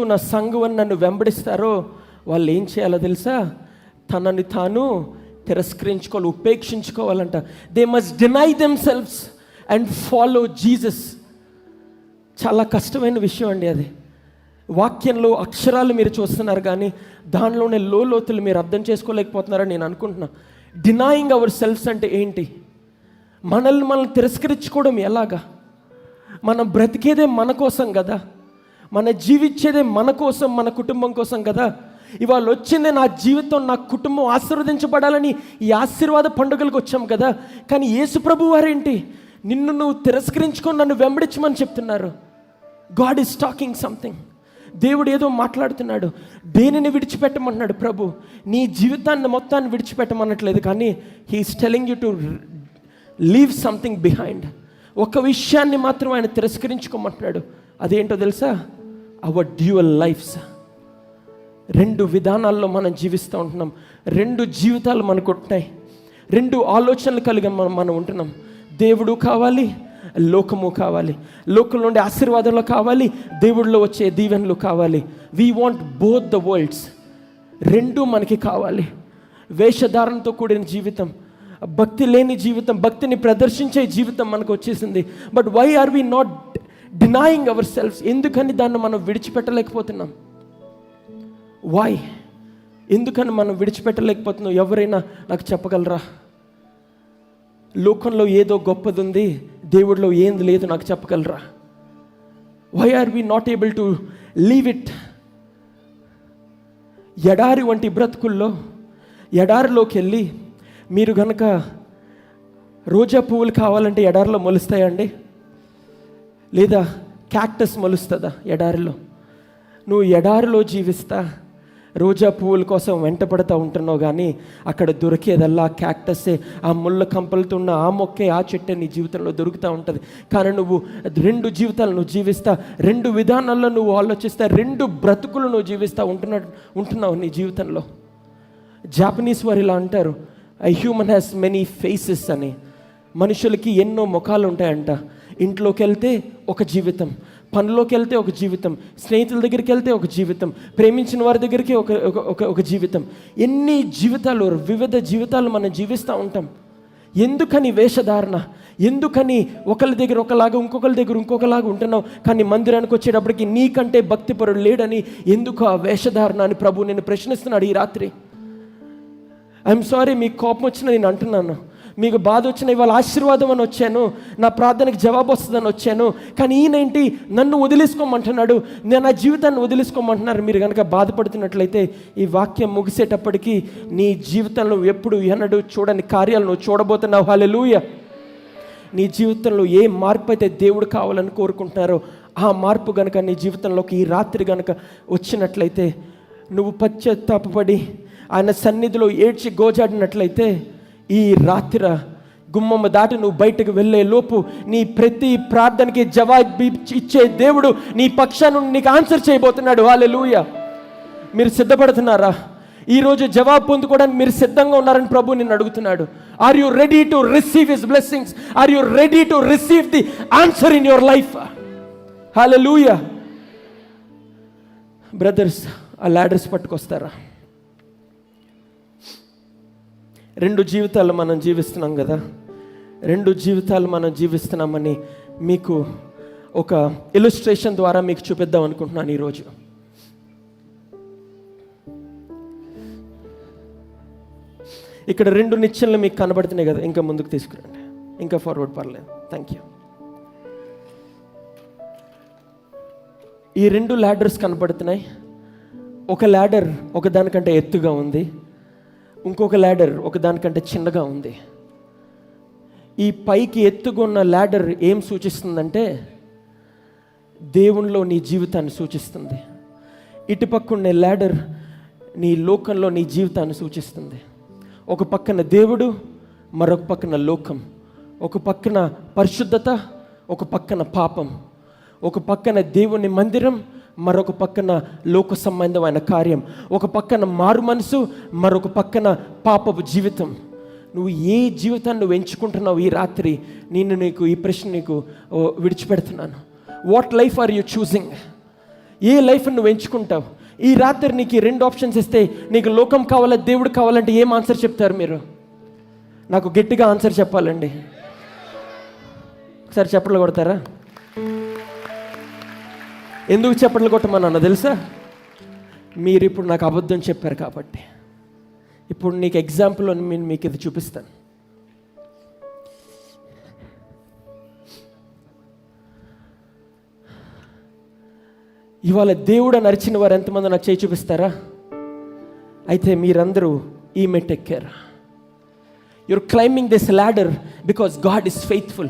నా సంఘం నన్ను వెంబడిస్తారో వాళ్ళు ఏం చేయాలో తెలుసా? తనని తాను తిరస్కరించుకోవాలి ఉపేక్షించుకోవాలంట. They must deny them selves and follow Jesus చాలా కష్టమైన విషయం అండి అది. వాక్యంలో అక్షరాలు మీరు చూస్తున్నారు కానీ దానిలోనే లోతులు మీరు అర్థం చేసుకోలేకపోతున్నారని నేను అనుకుంటున్నా. డినాయింగ్ అవర్ సెల్ఫ్స్ అంటే ఏంటి? మనల్ని మనం తిరస్కరించుకోవడం ఎలాగా? మనం బ్రతికేదే మన కోసం కదా? మన జీవించేదే మన కోసం మన కుటుంబం కోసం కదా. ఇవాళ వచ్చిందే నా జీవితం నా కుటుంబం ఆశీర్వదించబడాలని ఈ ఆశీర్వాద పండుగలకు వచ్చాం కదా. కానీ యేసుప్రభు వారేంటి? నిన్ను నువ్వు తిరస్కరించుకొని నన్ను వెంబడించమని చెప్తున్నారు. గాడ్ ఈస్ టాకింగ్ సంథింగ్ దేవుడు ఏదో మాట్లాడుతున్నాడు. దేనిని విడిచిపెట్టమన్నాడు ప్రభు? నీ జీవితాన్ని మొత్తాన్ని విడిచిపెట్టమన్నట్లేదు కానీ he's telling you to leave something behind ఒక విషయాన్ని మాత్రం ఆయన తిరస్కరించుకోమంటున్నాడు. అదేంటో తెలుసా? అవర్ డ్యూయల్ లైఫ్స్ రెండు విధానాల్లో మనం జీవిస్తూ ఉంటున్నాం. రెండు జీవితాలు మనకు ఉంటున్నాయి. రెండు ఆలోచనలు కలిగి మనం మనం ఉంటున్నాం. దేవుడు కావాలి లోకము కావాలి. లోకంలో ఉండే ఆశీర్వాదాలు కావాలి దేవుడిలో వచ్చే దీవెనలు కావాలి. We want both the worlds రెండు మనకి కావాలి. వేషధారణతో కూడిన జీవితం. భక్తి లేని జీవితం భక్తిని ప్రదర్శించే జీవితం మనకు వచ్చేసింది. But why are we not denying our selves ఎందుకని దాన్ని మనం విడిచిపెట్టలేకపోతున్నాం? వై ఎందుకని మనం విడిచిపెట్టలేకపోతున్నాం? ఎవరైనా నాకు చెప్పగలరా? లోకంలో ఏదో గొప్పది ఉంది దేవుడిలో ఏంది లేదు నాకు చెప్పగలరా? Why are we not able to leave it ఎడారి వంటి బ్రతుకుల్లో ఎడారిలోకి వెళ్ళి మీరు కనుక రోజా పువ్వులు కావాలంటే ఎడారిలో మొలుస్తాయండి? లేదా క్యాక్టస్ మలుస్తుందా ఎడారిలో? నువ్వు ఎడారిలో జీవిస్తా రోజా పువ్వుల కోసం వెంటపడతా ఉంటున్నావు కానీ అక్కడ దొరికేదల్లా క్యాక్టస్సే ఆ ముళ్ళ కంపలతో ఉన్న ఆ మొక్కే ఆ చెట్టే నీ జీవితంలో దొరుకుతూ ఉంటుంది. కానీ నువ్వు రెండు జీవితాలు నువ్వు జీవిస్తా రెండు విధానాల్లో నువ్వు ఆలోచిస్తా రెండు బ్రతుకులు నువ్వు జీవిస్తా ఉంటున్నా ఉంటున్నావు నీ జీవితంలో. జాపనీస్ వారు ఇలా అంటారు I human has many faces అని. మనుషులకి ఎన్నో ముఖాలు ఉంటాయంట ఇంట్లోకి వెళ్తే ఒక జీవితం పనిలోకి వెళ్తే ఒక జీవితం స్నేహితుల దగ్గరికి వెళ్తే ఒక జీవితం ప్రేమించిన వారి దగ్గరికి ఒక ఒక- ఒక ఒక జీవితం. ఎన్ని జీవితాలు వివిధ జీవితాలు మనం జీవిస్తూ ఉంటాం. ఎందుకని వేషధారణ? ఎందుకని ఒకరి దగ్గర ఒకలాగా ఇంకొకరి దగ్గర ఇంకొకలాగా ఉంటున్నావు? కానీ మందిరానికి వచ్చేటప్పటికి నీకంటే భక్తిపరుడు లేడని ఎందుకు ఆ వేషధారణ అని ప్రభు నేను ప్రశ్నిస్తున్నాడు ఈ రాత్రి? ఐఎమ్ సారీ మీకు కోపం వచ్చిన నేను అంటున్నాను. మీకు బాధ వచ్చిన ఇవాళ ఆశీర్వాదం అని వచ్చాను. నా ప్రార్థనకి జవాబు వస్తుందని వచ్చాను. కానీ ఈయనేంటి నన్ను వదిలేసుకోమంటున్నాడు. నేను నా జీవితాన్ని వదిలేసుకోమంటున్నారు. మీరు కనుక బాధపడుతున్నట్లయితే ఈ వాక్యం ముగిసేటప్పటికీ నీ జీవితంలో ఎప్పుడు ఎన్నడు చూడని కార్యాలు నువ్వు చూడబోతున్నావు. హాలెలూయ నీ జీవితంలో ఏ మార్పు అయితే దేవుడు కావాలని కోరుకుంటున్నారో ఆ మార్పు గనుక నీ జీవితంలోకి ఈ రాత్రి గనుక వచ్చినట్లయితే నువ్వు పశ్చాత్తాపడి ఆయన సన్నిధిలో ఏడ్చి గోజాడినట్లయితే ఈ రాత్రి గుమ్మమ్మ దాటి నువ్వు బయటకు వెళ్ళే లోపు నీ ప్రతి ప్రార్థనకి జవాబు ఇచ్చే దేవుడు నీ పక్షాన్ని నీకు ఆన్సర్ చేయబోతున్నాడు. వాళ్ళ మీరు సిద్ధపడుతున్నారా? ఈరోజు జవాబు పొందుకోవడానికి మీరు సిద్ధంగా ఉన్నారని ప్రభు నిన్ను అడుగుతున్నాడు. Are you ready to receive his blessings are you ready to receive the answer in your life hallelujah brothers ఆ లాడర్స్ పట్టుకొస్తారా? రెండు జీవితాలు మనం జీవిస్తున్నాం కదా. రెండు జీవితాలు మనం జీవిస్తున్నామని మీకు ఒక ఇలుస్ట్రేషన్ ద్వారా మీకు చూపిద్దాం అనుకుంటున్నాను ఈరోజు. ఇక్కడ రెండు నిత్యంలు మీకు కనబడుతున్నాయి కదా ఇంకా ముందుకు తీసుకురండి. ఇంకా ఫార్వర్డ్ పర్లేదు. థ్యాంక్ యూ ఈ రెండు ల్యాడర్స్ కనబడుతున్నాయి. ఒక ల్యాడర్ ఒకదానికంటే ఎత్తుగా ఉంది. ఇంకొక ల్యాడర్ ఒక దానికంటే చిన్నగా ఉంది. ఈ పైకి ఎత్తుగా ఉన్న ల్యాడర్ ఏం సూచిస్తుందంటే దేవునిలో నీ జీవితాన్ని సూచిస్తుంది. ఇటుపక్కనే ల్యాడర్ నీ లోకంలో నీ జీవితాన్ని సూచిస్తుంది. ఒక పక్కన దేవుడు మరొక పక్కన లోకం. ఒక పక్కన పరిశుద్ధత ఒక పక్కన పాపం. ఒక పక్కన దేవుని మందిరం మరొక పక్కన లోక సంబంధమైన కార్యం. ఒక పక్కన మారు మనసు మరొక పక్కన పాపపు జీవితం. నువ్వు ఏ జీవితాన్ని నువ్వు ఎంచుకుంటున్నావు ఈ రాత్రి? నేను నీకు ఈ ప్రశ్న నీకు విడిచిపెడుతున్నాను. What life are you choosing A life నువ్వు ఎంచుకుంటావు? ఈ రాత్రి నీకు రెండు ఆప్షన్స్ ఇస్తే నీకు లోకం కావాలా దేవుడు కావాలంటే ఏం ఆన్సర్ చెప్తారు మీరు? నాకు గట్టిగా ఆన్సర్ చెప్పాలండి. ఒకసారి చెప్పలు కొడతారా? ఎందుకు చెప్పట్లు కొట్టమన్నా తెలుసా? మీరు ఇప్పుడు నాకు అబద్ధం చెప్పారు కాబట్టి. ఇప్పుడు నీకు ఎగ్జాంపుల్ అని నేను మీకు ఇది చూపిస్తాను. ఇవాళ దేవుడు నరిచిన వారు ఎంతమంది నాకు చేయి చూపిస్తారా? అయితే మీరందరూ ఈమె మెట్ care you're climbing this ladder because God is faithful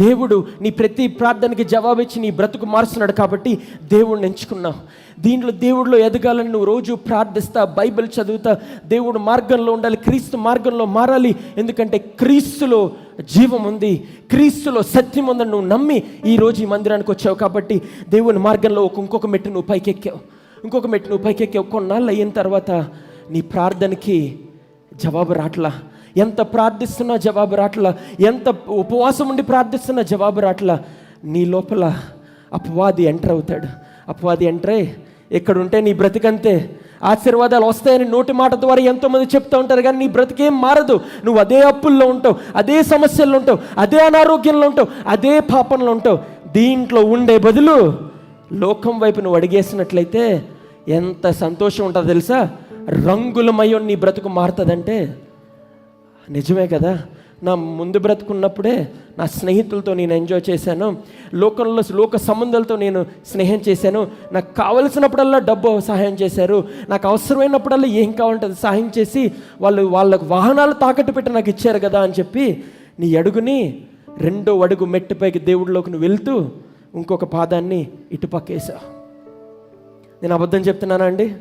దేవుడు నీ ప్రతి ప్రార్థనకి జవాబిచ్చి నీ బ్రతుకు మారుస్తున్నాడు కాబట్టి దేవుడిని ఎంచుకున్నావు దీంట్లో దేవుడిలో ఎదగాలని నువ్వు రోజు ప్రార్థిస్తా బైబిల్ చదువుతా దేవుడు మార్గంలో ఉండాలి క్రీస్తు మార్గంలో మారాలి. ఎందుకంటే క్రీస్తులో జీవం ఉంది క్రీస్తులో సత్యం ఉందని నువ్వు నమ్మి ఈ రోజు ఈ మందిరానికి వచ్చావు కాబట్టి దేవుని మార్గంలో ఒక ఇంకొక మెట్టు నువ్వు పైకెక్కావు. ఇంకొక మెట్టు నువ్వు పైకెక్కావు. కొన్నాళ్ళు అయిన తర్వాత నీ ప్రార్థనకి జవాబు రాట్లా. ఎంత ప్రార్థిస్తున్నా జవాబు రాట్లా ఎంత ఉపవాసం ఉండి ప్రార్థిస్తున్నా జవాబు రాట్లా నీ లోపల అపవాది ఎంటర్ అవుతాడు. అపవాది ఎంటర్ ఇక్కడ ఎక్కడుంటే నీ బ్రతికంతే. ఆశీర్వాదాలు వస్తాయని నోటి మాట ద్వారా ఎంతోమంది చెప్తూ ఉంటారు కానీ నీ బ్రతికేం మారదు. నువ్వు అదే అప్పుల్లో ఉంటావు అదే సమస్యల్లో ఉంటావు అదే అనారోగ్యంలో ఉంటావు అదే పాపంలో ఉంటావు. దీంట్లో ఉండే బదులు లోకం వైపు నువ్వు అడిగేసినట్లయితే ఎంత సంతోషం ఉంటుందో తెలుసా? రంగులమయం నీ బ్రతుకు మారుతుందంటే నిజమే కదా? నా ముందు బ్రతుకున్నప్పుడే నా స్నేహితులతో నేను ఎంజాయ్ చేశాను. లోకంలో లోక సంబంధాలతో నేను స్నేహం చేశాను. నాకు కావలసినప్పుడల్లా డబ్బు సహాయం చేశారు. నాకు అవసరమైనప్పుడల్లా ఏం కావాలంటే సహాయం చేసి వాళ్ళు వాళ్ళకు వాహనాలు తాకట్టు పెట్టి నాకు ఇచ్చారు కదా అని చెప్పి నీ అడుగుని రెండో అడుగు మెట్టుపైకి దేవుడిలోకి నువ్వు వెళ్తూ ఇంకొక పాదాన్ని ఇటుపక్కేసావు నేను అబద్ధం చెప్తున్నానా అండి?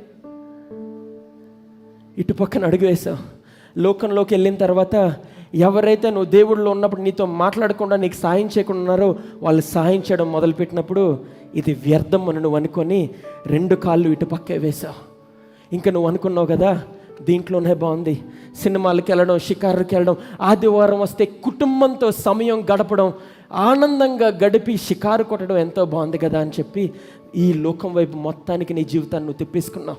ఇటు పక్కన అడుగు వేసావు లోకంలోకి వెళ్ళిన తర్వాత ఎవరైతే నువ్వు దేవుడిలో ఉన్నప్పుడు నీతో మాట్లాడకుండా నీకు సాయం చేయకుండా ఉన్నారో వాళ్ళు సాయం చేయడం మొదలుపెట్టినప్పుడు ఇది వ్యర్థం అని నువ్వు అనుకొని రెండు కాళ్ళు ఇటు పక్కే వేసావు ఇంకా నువ్వు అనుకున్నావు కదా దీంట్లోనే బాగుంది. సినిమాలకు వెళ్ళడం షికారుకి వెళ్ళడం ఆదివారం వస్తే కుటుంబంతో సమయం గడపడం ఆనందంగా గడిపి షికారు కొట్టడం ఎంతో బాగుంది కదా అని చెప్పి ఈ లోకం వైపు మొత్తానికి నీ జీవితాన్ని నువ్వు తిప్పేసుకున్నావు.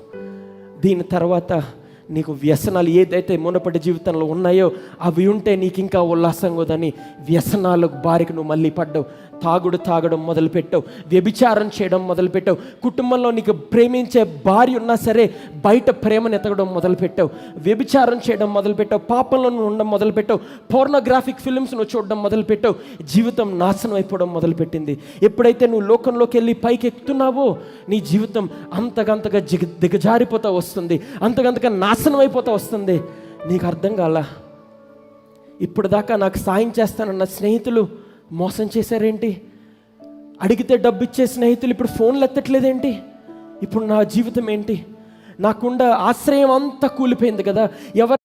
దీని తర్వాత నీకు వ్యసనాలు ఏదైతే మునపటి జీవితంలో ఉన్నాయో అవి ఉంటే నీకు ఇంకా ఉల్లాసంగా ఉందని వ్యసనాలకు బారికి నువ్వు మళ్ళీ పడ్డావు. తాగుడు తాగడం మొదలుపెట్టావు. వ్యభిచారం చేయడం మొదలుపెట్టావు. కుటుంబంలో నీకు ప్రేమించే భార్య ఉన్నా సరే బయట ప్రేమను ఎతకడం మొదలుపెట్టావు. వ్యభిచారం చేయడం మొదలుపెట్టావు. పాపంలో నువ్వు ఉండడం మొదలుపెట్టావు. పోర్నోగ్రాఫిక్ ఫిల్మ్స్ నువ్వు చూడడం మొదలుపెట్టావు. జీవితం నాశనం అయిపోవడం మొదలుపెట్టింది. ఎప్పుడైతే నువ్వు లోకంలోకి వెళ్ళి పైకి ఎక్కుతున్నావో నీ జీవితం అంతకంతగా జిగ దిగజారిపోతా వస్తుంది. అంతకంతగా నాశనం అయిపోతా వస్తుంది. నీకు అర్థం కాల? ఇప్పుడు దాకా నాకు సాయం చేస్తానన్న స్నేహితులు మోసం చేశారేంటి? అడిగితే డబ్బు ఇచ్చే స్నేహితులు ఇప్పుడు ఫోన్లు ఎత్తట్లేదేంటి? ఇప్పుడు నా జీవితం ఏంటి? నాకుండా ఆశ్రయం అంతా కూలిపోయింది కదా. ఎవరు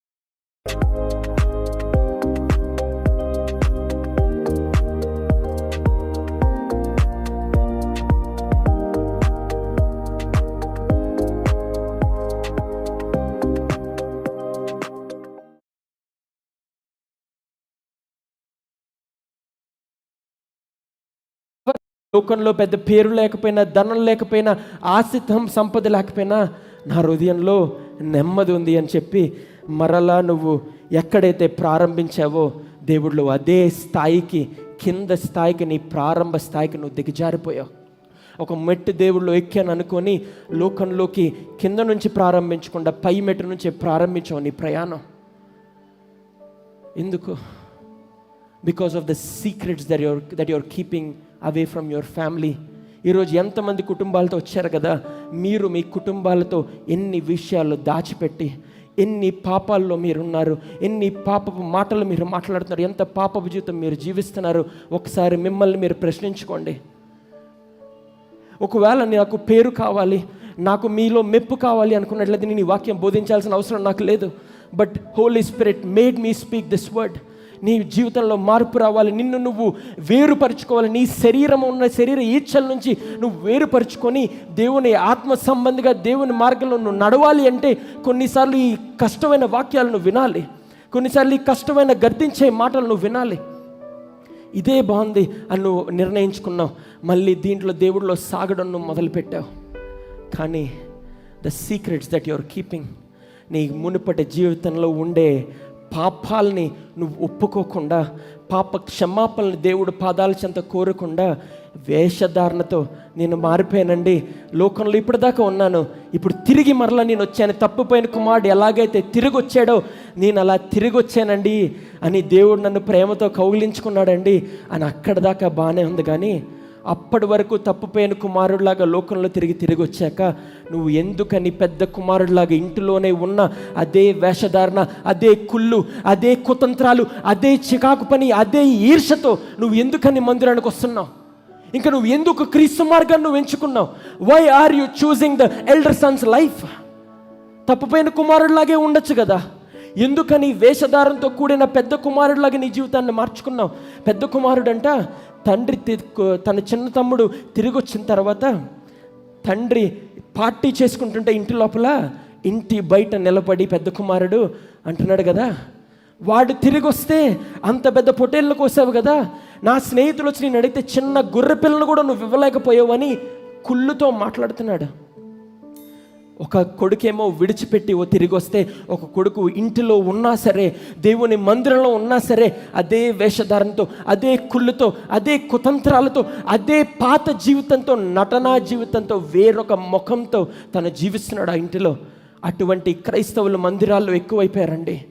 లోకంలో పెద్ద పేరు లేకపోయినా ధనం లేకపోయినా ఆశితం సంపద లేకపోయినా నా హృదయంలో నెమ్మది ఉంది అని చెప్పి మరలా నువ్వు ఎక్కడైతే ప్రారంభించావో దేవుళ్ళు అదే స్థాయికి కింద స్థాయికి నీ ప్రారంభ స్థాయికి నువ్వు దిగజారిపోయావు. ఒక మెట్టు దేవుళ్ళు ఎక్కాను అనుకొని లోకంలోకి కింద నుంచి ప్రారంభించకుండా పై మెట్టు నుంచి ప్రారంభించావు నీ ప్రయాణం. ఎందుకు? Because of the secrets that you're that you're keeping away from your family ఈరోజు ఎంతమంది కుటుంబాలతో వచ్చారు కదా? మీరు మీ కుటుంబాలతో ఎన్ని విషయాలు దాచిపెట్టి ఎన్ని పాపాల్లో మీరున్నారు ఎన్ని పాపపు మాటలు మీరు మాట్లాడుతున్నారు ఎంత పాపపు జీవితం మీరు జీవిస్తున్నారు? ఒకసారి మిమ్మల్ని మీరు ప్రశ్నించుకోండి. ఒకవేళ నాకు పేరు కావాలి నాకు మీలో మెప్పు కావాలి అనుకున్నట్లయితే నేను ఈ వాక్యం బోధించాల్సిన అవసరం నాకు లేదు. But Holy Spirit made me speak this word నీ జీవితంలో మార్పు రావాలి. నిన్ను నువ్వు వేరుపరుచుకోవాలి. నీ శరీరం ఉన్న శరీర ఈచ్ఛల నుంచి నువ్వు వేరుపరుచుకొని దేవుని ఆత్మ సంబంధిగా దేవుని మార్గంలో నువ్వు నడవాలి అంటే కొన్నిసార్లు ఈ కష్టమైన వాక్యాలను వినాలి. కొన్నిసార్లు ఈ కష్టమైన గర్దించే మాటలు నువ్వు వినాలి. ఇదే బాగుంది అని నువ్వు నిర్ణయించుకున్నావు. మళ్ళీ దీంట్లో దేవుడిలో సాగడం నువ్వు మొదలుపెట్టావు. కానీ the secrets that you're keeping నీ మునుపటి జీవితంలో ఉండే పాపాలని నువ్వు ఒప్పుకోకుండా పాప క్షమాపణని దేవుడు పాదాల చెంత కోరకుండా వేషధారణతో నేను మారిపోయానండి. లోకంలో ఇప్పటిదాకా ఉన్నాను. ఇప్పుడు తిరిగి మరలా నేను వచ్చాను. తప్పిపోయిన కుమారుడు ఎలాగైతే తిరిగి వచ్చాడో నేను అలా తిరిగి వచ్చానండి అని దేవుడు నన్ను ప్రేమతో కౌగిలించుకున్నాడండి. అని అక్కడ దాకా బాగానే ఉంది. కానీ అప్పటి వరకు తప్పుపోయిన కుమారుడిలాగా లోకంలో తిరిగి తిరిగి వచ్చాక నువ్వు ఎందుకని పెద్ద కుమారుడిలాగా ఇంటిలోనే ఉన్న అదే వేషధారణ అదే కుళ్ళు అదే కుతంత్రాలు అదే చికాకు పని అదే ఈర్షతో నువ్వు ఎందుకని మందిరానికి వస్తున్నావు? ఇంకా నువ్వు ఎందుకు క్రీస్తు మార్గాన్ని నువ్వు ఎంచుకున్నావు? Why are you choosing the elder son's life తప్పుపోయిన కుమారుడిలాగే ఉండొచ్చు కదా. ఎందుకని వేషధారంతో కూడిన పెద్ద కుమారుడిలాగా నీ జీవితాన్ని మార్చుకున్నావు? పెద్ద కుమారుడంట తండ్రి తి- తన చిన్న తమ్ముడు తిరిగి వచ్చిన తర్వాత తండ్రి పార్టీ చేసుకుంటుంటే ఇంటి లోపల ఇంటి బయట నిలబడి పెద్ద కుమారుడు అంటున్నాడు కదా. వాడు తిరిగి వస్తే అంత పెద్ద పొటేళ్ళు కోసావు కదా. నా స్నేహితులు వచ్చి నేను అడిగితే చిన్న గొర్రె పిల్లను కూడా నువ్వు ఇవ్వలేకపోయావని కుళ్ళుతో మాట్లాడుతున్నాడు. ఒక కొడుకేమో విడిచిపెట్టి ఓ తిరిగి వస్తే ఒక కొడుకు ఇంటిలో ఉన్నా సరే దేవుని మందిరంలో ఉన్నా సరే అదే వేషధారంతో అదే కుళ్ళుతో అదే కుతంత్రాలతో అదే పాత జీవితంతో నటనా జీవితంతో వేరొక ముఖంతో తను జీవిస్తున్నాడు ఆ ఇంటిలో. అటువంటి క్రైస్తవుల మందిరాల్లో ఎక్కువైపోయారండి.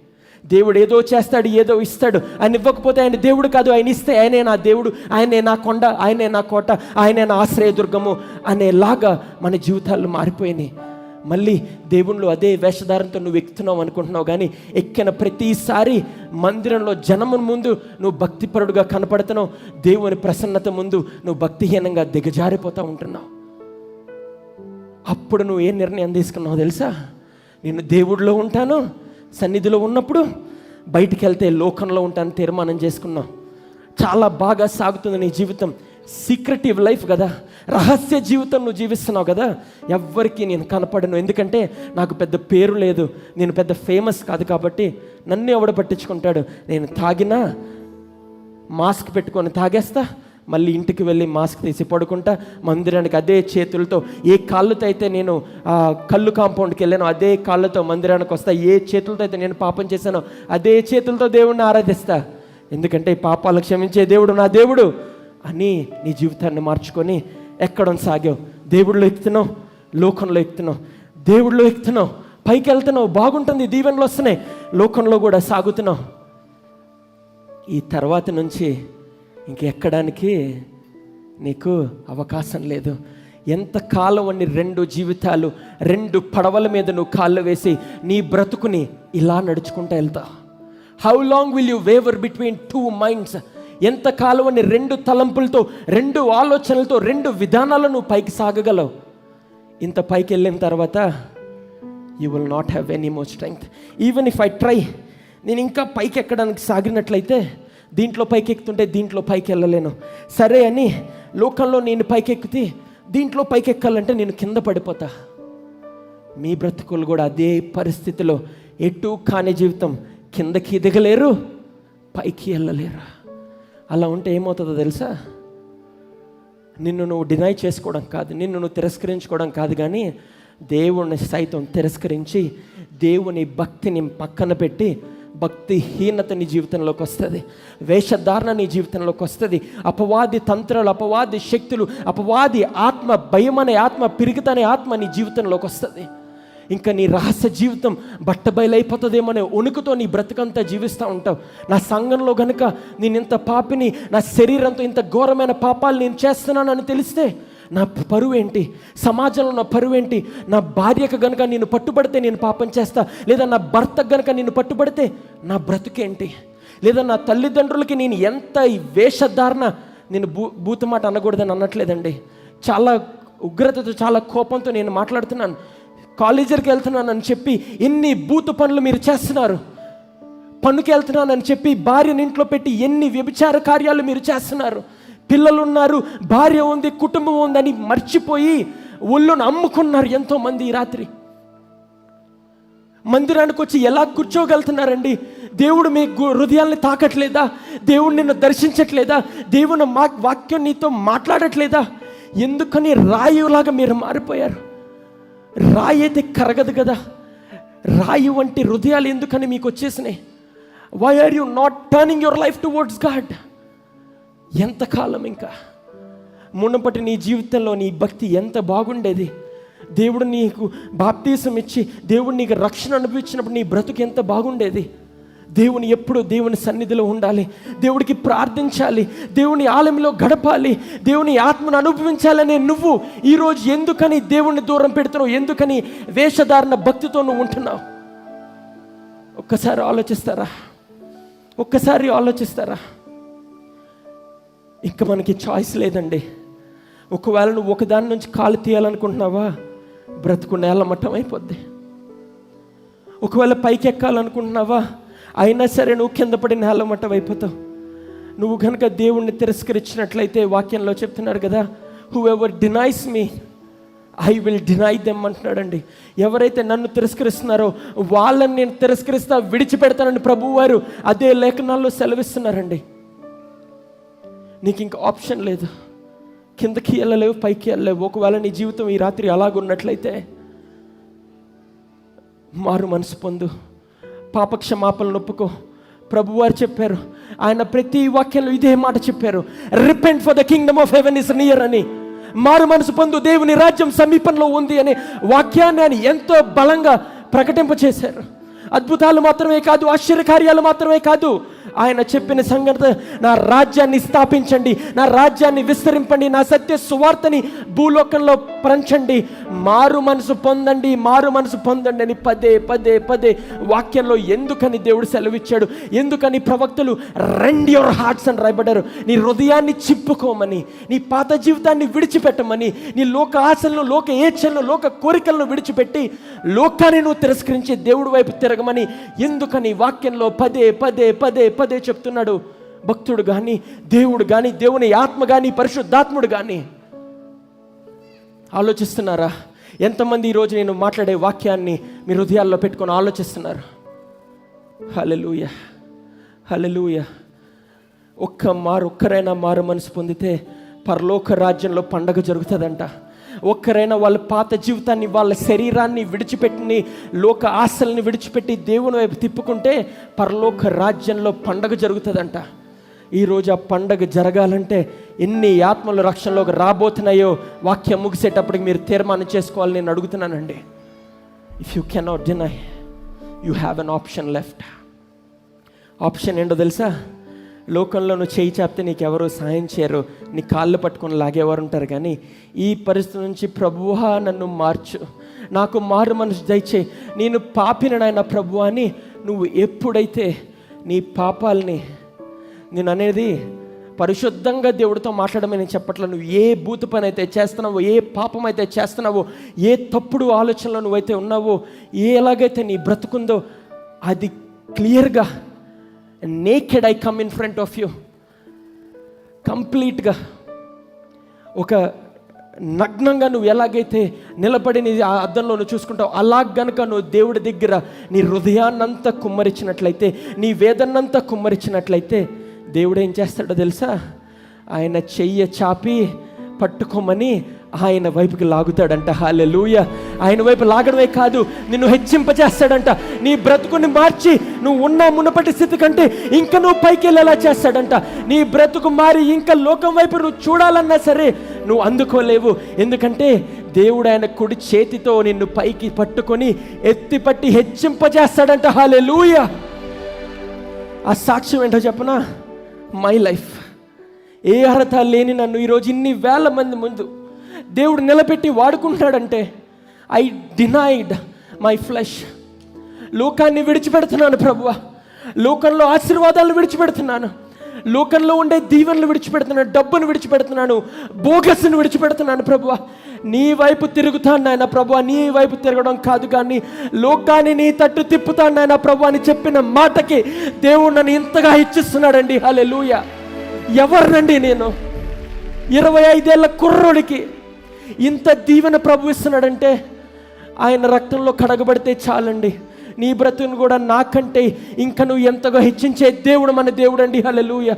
దేవుడు ఏదో చేస్తాడు ఏదో ఇస్తాడు. ఆయన ఇవ్వకపోతే ఆయన దేవుడు కాదు ఆయన ఇస్తే ఆయనే నా దేవుడు ఆయనే నా కొండ ఆయనే నా కోట ఆయనే నా ఆశ్రయదుర్గము అనేలాగా మన జీవితాలు మారిపోయినాయి. మళ్ళీ దేవుళ్ళు అదే వేషధారంతో నువ్వు ఎక్కుతున్నావు అనుకుంటున్నావు కానీ ఎక్కిన ప్రతిసారి మందిరంలో జనము ముందు నువ్వు భక్తిపరుడుగా కనపడుతున్నావు. దేవుని ప్రసన్నత ముందు నువ్వు భక్తిహీనంగా దిగజారిపోతూ ఉంటున్నావు. అప్పుడు నువ్వు ఏ నిర్ణయం తీసుకున్నావు తెలుసా? నేను దేవుడిలో ఉంటాను సన్నిధిలో ఉన్నప్పుడు బయటికి వెళ్తే లోకంలో ఉంటాను తీర్మానం చేసుకున్నావు. చాలా బాగా సాగుతుంది నీ జీవితం. సీక్రెటివ్ లైఫ్ కదా. రహస్య జీవితం నువ్వు జీవిస్తున్నావు కదా. ఎవ్వరికి నేను కనపడను. ఎందుకంటే నాకు పెద్ద పేరు లేదు. నేను పెద్ద ఫేమస్ కాదు కాబట్టి నన్ను ఎవడు పట్టించుకుంటాడు? నేను తాగినా మాస్క్ పెట్టుకొని తాగేస్తా. మళ్ళీ ఇంటికి వెళ్ళి మాస్క్ తీసి పడుకుంటా. మందిరానికి అదే చేతులతో ఏ కాళ్ళతో అయితే నేను కళ్ళు కాంపౌండ్కి వెళ్ళాను అదే కాళ్ళతో మందిరానికి వస్తా. ఏ చేతులతో అయితే నేను పాపం చేశానో అదే చేతులతో దేవుడిని ఆరాధిస్తా. ఎందుకంటే పాపాలు క్షమించే దేవుడు నా దేవుడు. అని నీ జీవితాన్ని మార్చుకొని ఎక్కడం సాగావు. దేవుడిలో ఎక్కుతున్నావు లోకంలో ఎక్కుతున్నావు. దేవుడిలో ఎక్కుతున్నావు పైకి వెళ్తున్నావు బాగుంటుంది దీవెనలు వస్తున్నాయి. లోకంలో కూడా సాగుతున్నావు. ఈ తర్వాత నుంచి ఇంకెక్కడానికి నీకు అవకాశం లేదు. ఎంత కాలం అని రెండు జీవితాలు రెండు పడవల మీద నువ్వు కాళ్ళు వేసి నీ బ్రతుకుని ఇలా నడుచుకుంటూ వెళ్తావు how long will you waver between two minds ఎంత కాలం అని రెండు తలంపులతో రెండు ఆలోచనలతో రెండు విధానాలను నువ్వు పైకి సాగగలవు. ఇంత పైకి వెళ్ళిన తర్వాత you will not have any more strength even if I try నేను ఇంకా పైకి ఎక్కడానికి సాగినట్లయితే దీంట్లో పైకి ఎక్కుతుంటే దీంట్లో పైకి వెళ్ళలేను. సరే అని లోకంలో నేను పైకి ఎక్కితే దీంట్లో పైకి ఎక్కాలంటే నేను కింద పడిపోతా. మీ బ్రతుకులు కూడా అదే పరిస్థితిలో ఎటు కాని జీవితం కిందకి దిగలేరు పైకి వెళ్ళలేరు. అలా ఉంటే ఏమవుతుందో తెలుసా? నిన్ను నువ్వు డినై చేసుకోవడం కాదు నిన్ను నువ్వు తిరస్కరించుకోవడం కాదు కానీ దేవుణ్ణి సైతం తిరస్కరించి దేవుని భక్తిని పక్కన పెట్టి భక్తిహీనత నీ జీవితంలోకి వస్తుంది వేషధారణ నీ జీవితంలోకి వస్తుంది అపవాది తంత్రాలు అపవాది శక్తులు అపవాది ఆత్మ భయం అనే ఆత్మ పిరుగుతనే ఆత్మ నీ జీవితంలోకి వస్తుంది. ఇంకా నీ రహస్య జీవితం బట్టబయలైపోతుందేమనే. వణుకుతో నీ బ్రతుకంతా జీవిస్తూ ఉంటావు. నా సంఘంలో గనుక నేను ఇంత పాపిని నా శరీరంతో ఇంత ఘోరమైన పాపాలు నేను చేస్తున్నానని తెలిస్తే నా పరువేంటి? సమాజంలో నా పరువేంటి? నా భార్యకు గనుక నేను పట్టుబడితే నేను పాపం చేస్తా? లేదా నా భర్తకు గనుక నేను పట్టుబడితే నా బ్రతుకేంటి? లేదా నా తల్లిదండ్రులకి నేను ఎంత ఈ వేషధారణ నేను భూ భూతమాట అనకూడదని అనట్లేదండి. చాలా ఉగ్రతతో చాలా కోపంతో నేను మాట్లాడుతున్నాను. కాలేజీకి వెళ్తున్నానని చెప్పి ఎన్ని బూతు పనులు మీరు చేస్తున్నారు? పనుకి వెళ్తున్నానని చెప్పి భార్యను ఇంట్లో పెట్టి ఎన్ని వ్యభిచార కార్యాలు మీరు చేస్తున్నారు? పిల్లలు ఉన్నారు భార్య ఉంది కుటుంబం ఉందని మర్చిపోయి ఒళ్ళును అమ్ముకున్నారు ఎంతోమంది ఈ రాత్రి. మందిరానికి వచ్చి ఎలా కూర్చోగలుగుతున్నారండి? దేవుడు మీ గు- హృదయాల్ని తాకట్లేదా? దేవుడు నిన్ను దర్శించట్లేదా? దేవుని మా వాక్యం నీతో మాట్లాడట్లేదా? ఎందుకని రాయులాగా మీరు మారిపోయారు? రాయి అయితే కరగదు కదా. రాయి వంటి హృదయాలు ఎందుకని మీకు వచ్చేసినాయి? Why are you not turning your life towards God ఎంతకాలం ఇంకా? మునపటి నీ జీవితంలో నీ భక్తి ఎంత బాగుండేది? దేవుడు నీకు బాప్తీసం ఇచ్చి దేవుడు నీకు రక్షణ అనిపించినప్పుడు నీ బ్రతుకు ఎంత బాగుండేది? దేవుని ఎప్పుడు దేవుని సన్నిధిలో ఉండాలి? దేవుడికి ప్రార్థించాలి. దేవుని ఆలయంలో గడపాలి. దేవుని ఆత్మను అనుభవించాలనే నువ్వు ఈరోజు ఎందుకని దేవుణ్ణి దూరం పెడుతున్నావు? ఎందుకని వేషధారణ భక్తితో నువ్వు ఉంటున్నావు? ఒక్కసారి ఆలోచిస్తారా? ఒక్కసారి ఆలోచిస్తారా? ఇంకా మనకి చాయిస్ లేదండి. ఒకవేళ నువ్వు ఒకదాని నుంచి కాలు తీయాలనుకుంటున్నావా? బ్రతుకు నేల మట్టం అయిపోద్ది ఒకవేళ పైకి ఎక్కాలనుకుంటున్నావా అయినా సరే నువ్వు కింద పడి నేల అయిపోతావు నువ్వు కనుక దేవుణ్ణి తిరస్కరించినట్లయితే వాక్యంలో చెప్తున్నారు కదా whoever denies me I will deny them అంటున్నాడండి. ఎవరైతే నన్ను తిరస్కరిస్తున్నారో వాళ్ళని నేను తిరస్కరిస్తా విడిచిపెడతానని ప్రభువారు అదే లేఖనాల్లో సెలవిస్తున్నారండి. నీకు ఇంకా ఆప్షన్ లేదు. కిందకి వెళ్ళలేవు పైకి వెళ్ళలేవు. ఒకవేళ నీ జీవితం ఈ రాత్రి అలాగున్నట్లయితే మారు మనసు పొందు. పాపక్షమాపణలు ఒప్పుకో ప్రభువారు చెప్పారు ఆయన ప్రతి వాక్యంలో ఇదే మాట చెప్పారు repent for the kingdom of heaven is near అని. మారు మనసు పొందు దేవుని రాజ్యం సమీపంలో ఉంది అనే వాక్యాన్ని ఆయన ఎంతో బలంగా ప్రకటింప చేశారు అద్భుతాలు మాత్రమే కాదు ఆశ్చర్యకార్యాలు మాత్రమే కాదు ఆయన చెప్పిన సంగతి నా రాజ్యాన్ని స్థాపించండి నా రాజ్యాన్ని విస్తరింపండి నా సత్య సువార్తని భూలోకంలో పంచండి. మారు మనసు పొందండి మారు మనసు పొందండి అని పదే పదే పదే వాక్యంలో ఎందుకని దేవుడు సెలవిచ్చాడు? ఎందుకని ప్రవక్తలు రెండ్ యువర్ హార్ట్స్ అని రాయబడ్డారు. నీ హృదయాన్ని చిప్పుకోమని నీ పాత జీవితాన్ని విడిచిపెట్టమని నీ లోక ఆశలను లోక ఏచ్ఛలను లోక కోరికలను విడిచిపెట్టి లోకాన్ని నువ్వు తిరస్కరించి దేవుడి వైపు తిరగమని ఎందుకని వాక్యంలో పదే పదే పదే పదే చెప్తున్నాడు. భక్తుడు కానీ దేవుడు కానీ దేవుని ఆత్మ కానీ పరిశుద్ధాత్ముడు కానీ ఆలోచిస్తున్నారా? ఎంతమంది ఈరోజు నేను మాట్లాడే వాక్యాన్ని మీ హృదయాల్లో పెట్టుకొని ఆలోచిస్తున్నారు? హలలుయ హలలుయ ఒక్క మారు ఒక్కరైనా మారు మనసు పొందితే పరలోక రాజ్యంలో పండగ జరుగుతుందంట. ఒక్కరైనా వాళ్ళ పాత జీవితాన్ని వాళ్ళ శరీరాన్ని విడిచిపెట్టి లోక ఆశల్ని విడిచిపెట్టి దేవుని వైపు తిప్పుకుంటే పరలోక రాజ్యంలో పండగ జరుగుతుందంట. ఈరోజు ఆ పండగ జరగాలంటే ఎన్ని ఆత్మలు రక్షణలోకి రాబోతున్నాయో వాక్యం ముగిసేటప్పటికి మీరు తీర్మానం చేసుకోవాలని నేను అడుగుతున్నానండి. If you cannot deny you have an option left option ఏంటో తెలుసా? లోకంలో నువ్వు చేయి చాపితే నీకు ఎవరు సాయం చేయరు. నీ కాళ్ళు పట్టుకొని లాగేవారు ఉంటారు కానీ ఈ పరిస్థితి నుంచి ప్రభువా నన్ను మార్చు. నాకు మారు మనసు దయచేయి నేను పాపిన నాయన ప్రభు అని నువ్వు ఎప్పుడైతే నీ పాపాలని నేను అనేది పరిశుద్ధంగా దేవుడితో మాట్లాడమని నేను చెప్పట్లేదు నువ్వు ఏ బూతు పని అయితే చేస్తున్నావో ఏ పాపం అయితే చేస్తున్నావో ఏ తప్పుడు ఆలోచనలో నువ్వైతే ఉన్నావో ఏ ఎలాగైతే నీ బ్రతుకుందో అది క్లియర్గా naked I come in front of you కంప్లీట్గా ఒక నగ్నంగా నువ్వు ఎలాగైతే నిలబడి నీ ఆ అద్దంలో నువ్వు చూసుకుంటావు అలా గనుక నువ్వు దేవుడి దగ్గర నీ హృదయాన్నంతా కుమ్మరించినట్లయితే నీ వేదన్నంతా కుమ్మరించినట్లయితే దేవుడు ఏం చేస్తాడో తెలుసా? ఆయన చెయ్య చాపి పట్టుకోమని ఆయన వైపుకి లాగుతాడంట. హాలెలూయ ఆయన వైపు లాగడమే కాదు నిన్ను హెచ్చింపచేస్తాడంట. నీ బ్రతుకుని మార్చి నువ్వు ఉన్న మునపటి స్థితి కంటే ఇంకా నువ్వు పైకి వెళ్ళేలా చేస్తాడంట. నీ బ్రతుకు మారి ఇంకా లోకం వైపు నువ్వు చూడాలన్నా సరే నువ్వు అందుకోలేవు. ఎందుకంటే దేవుడు ఆయన కుడి చేతితో నిన్ను పైకి పట్టుకొని ఎత్తి పట్టి హెచ్చింపజేస్తాడంట హాలెలూయ ఆ సాక్ష్యం ఏంటో చెప్పనా? మై లైఫ్ ఏ అర్హత లేని నన్ను ఈరోజు ఇన్ని వేల మంది ముందు దేవుడు నిలబెట్టి వాడుకుంటాడంటే ఐ డినైడ్ మై ఫ్లెష్ లోకాన్ని విడిచిపెడుతున్నాను ప్రభువ. లోకంలో ఆశీర్వాదాలు విడిచిపెడుతున్నాను. లోకంలో ఉండే దీవెనలు విడిచిపెడుతున్నాను డబ్బును విడిచిపెడుతున్నాను బోగస్ను విడిచిపెడుతున్నాను ప్రభువ. నీ వైపు తిరుగుతాను నాయన ప్రభు నీ వైపు తిరగడం కాదు కానీ లోకాన్ని నీ తట్టు తిప్పుతాను నాయన ప్రభు అని చెప్పిన మాటకి దేవుడు నన్ను ఇంతగా ఇచ్చిస్తున్నాడండి హలే ఎవరినండి నేను? ఇరవై ఐదేళ్ళ కుర్రోడికి ఇంత దీవెన ప్రభు ఇస్తున్నాడంటే ఆయన రక్తంలో కడగబడితే చాలండి. నీ బ్రతుకును కూడా నాకంటే ఇంకా నువ్వు ఎంతగా హెచ్చించే దేవుడు మన దేవుడు అండి hallelujah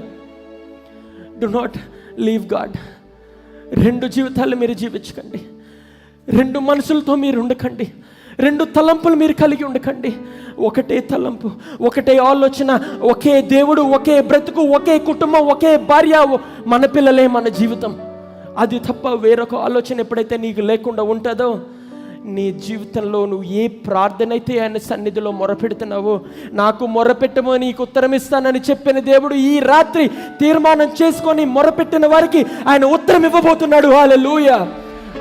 do not leave God రెండు జీవితాలు మీరు జీవించకండి. రెండు మనుషులతో మీరు ఉండకండి. రెండు తలంపులు మీరు కలిగి ఉండకండి. ఒకటే తలంపు ఒకటే ఆలోచన ఒకే దేవుడు ఒకే బ్రతుకు ఒకే కుటుంబం ఒకే భార్య మన పిల్లలే మన జీవితం. అది తప్ప వేరొక ఆలోచన ఎప్పుడైతే నీకు లేకుండా ఉంటుందో నీ జీవితంలో నువ్వు ఏ ప్రార్థన అయితే ఆయన సన్నిధిలో మొరపెడుతున్నావో నాకు మొరపెట్టమో నీకు ఉత్తరం ఇస్తానని చెప్పిన దేవుడు ఈ రాత్రి తీర్మానం చేసుకొని మొరపెట్టిన వారికి ఆయన ఉత్తరం ఇవ్వబోతున్నాడు. హాల లూయ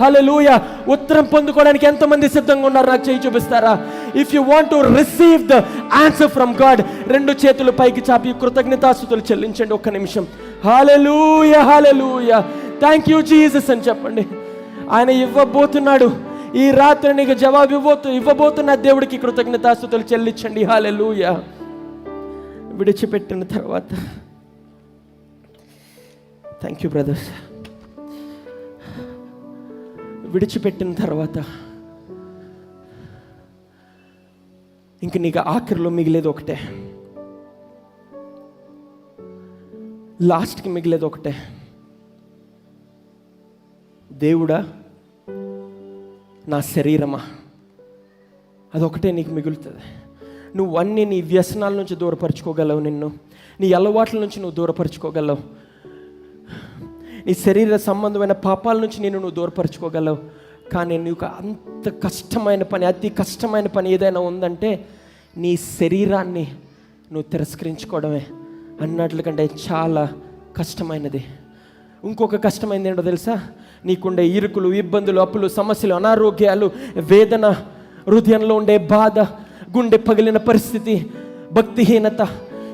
హలో లూయ ఉత్తరం పొందుకోవడానికి ఎంతమంది సిద్ధంగా ఉన్నారు? నాకు చేయి చూపిస్తారా? If you want to receive the answer from God రెండు చేతులు పైకి చాపి కృతజ్ఞతాస్తుతులు చెల్లించండి ఒక్క నిమిషం. Hallelujah hallelujah thank you Jesus అని చెప్పండి. ఆయన ఇవ్వబోతున్నాడు. ఈ రాత్రి నీకు జవాబు ఇవ్వబోతు ఇవ్వబోతున్న దేవుడికి కృతజ్ఞతాస్తుతులు చెల్లించండి. హాలెలూయ విడిచిపెట్టిన తర్వాత. థ్యాంక్ యూ బ్రదర్స్ విడిచిపెట్టిన తర్వాత. ఇంక నీకు ఆఖరిలో మిగిలేదు ఒకటే. లాస్ట్కి మిగిలేదు ఒకటే. దేవుడా నా శరీరమా? అదొకటే నీకు మిగులుతుంది. నువ్వు అన్ని నీ వ్యసనాల నుంచి దూరపరచుకోగలవు నిన్ను. నీ అలవాట్ల నుంచి నువ్వు దూరపరచుకోగలవు. నీ శరీర సంబంధమైన పాపాల నుంచి నేను నువ్వు దూరపరచుకోగలవు. కానీ నీకు అంత కష్టమైన పని అతి కష్టమైన పని ఏదైనా ఉందంటే నీ శరీరాన్ని నువ్వు తిరస్కరించుకోవడమే. అన్నట్ల కంటే చాలా కష్టమైనది. ఇంకొక కష్టమైనది ఏంటో తెలుసా? నీకుండే ఇరుకులు ఇబ్బందులు అప్పులు సమస్యలు అనారోగ్యాలు వేదన హృదయంలో ఉండే బాధ గుండె పగిలిన పరిస్థితి భక్తిహీనత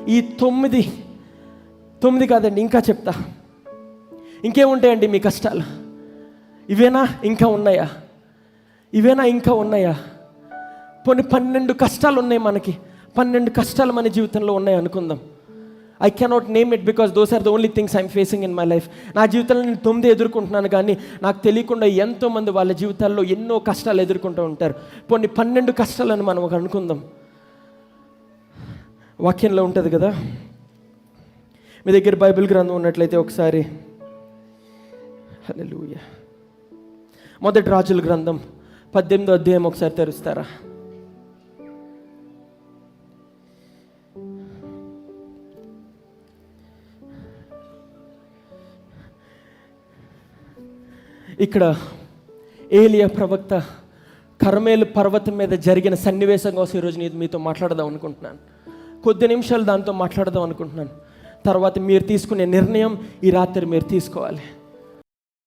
ఈ తొమ్మిది తొమ్మిది కాదండి ఇంకా చెప్తా. ఇంకేముంటాయండి మీ కష్టాలు? ఇవేనా ఇంకా ఉన్నాయా? ఇవేనా ఇంకా ఉన్నాయా? కొన్ని పన్నెండు కష్టాలు ఉన్నాయి మనకి. పన్నెండు కష్టాలు మన జీవితంలో ఉన్నాయి అనుకుందాం. I cannot name it because those are the only things I'm facing in my life నా జీవితంలో నేను తొమ్మిది ఎదుర్కొంటున్నాను కానీ నాకు తెలియకుండా ఎంతోమంది వాళ్ళ జీవితాల్లో ఎన్నో కష్టాలు ఎదుర్కొంటూ ఉంటారు. కొన్ని పన్నెండు కష్టాలను మనం ఒక అనుకుందాం. వాక్యంలో ఉంటుంది కదా? మీ దగ్గర బైబిల్ గ్రంథం ఉన్నట్లయితే ఒకసారి. హలో మొదటి రాజుల గ్రంథం పద్దెనిమిదో అధ్యాయం ఒకసారి తెరుస్తారా? ఇక్కడ ఏలియా ప్రవక్త కర్మేలు పర్వతం మీద జరిగిన సన్నివేశం కోసం ఈరోజు నేను మీతో మాట్లాడదాం అనుకుంటున్నాను. కొద్ది నిమిషాలు దాంతో మాట్లాడదాం అనుకుంటున్నాను. తర్వాత మీరు తీసుకునే నిర్ణయం ఈ రాత్రి మీరు తీసుకోవాలి.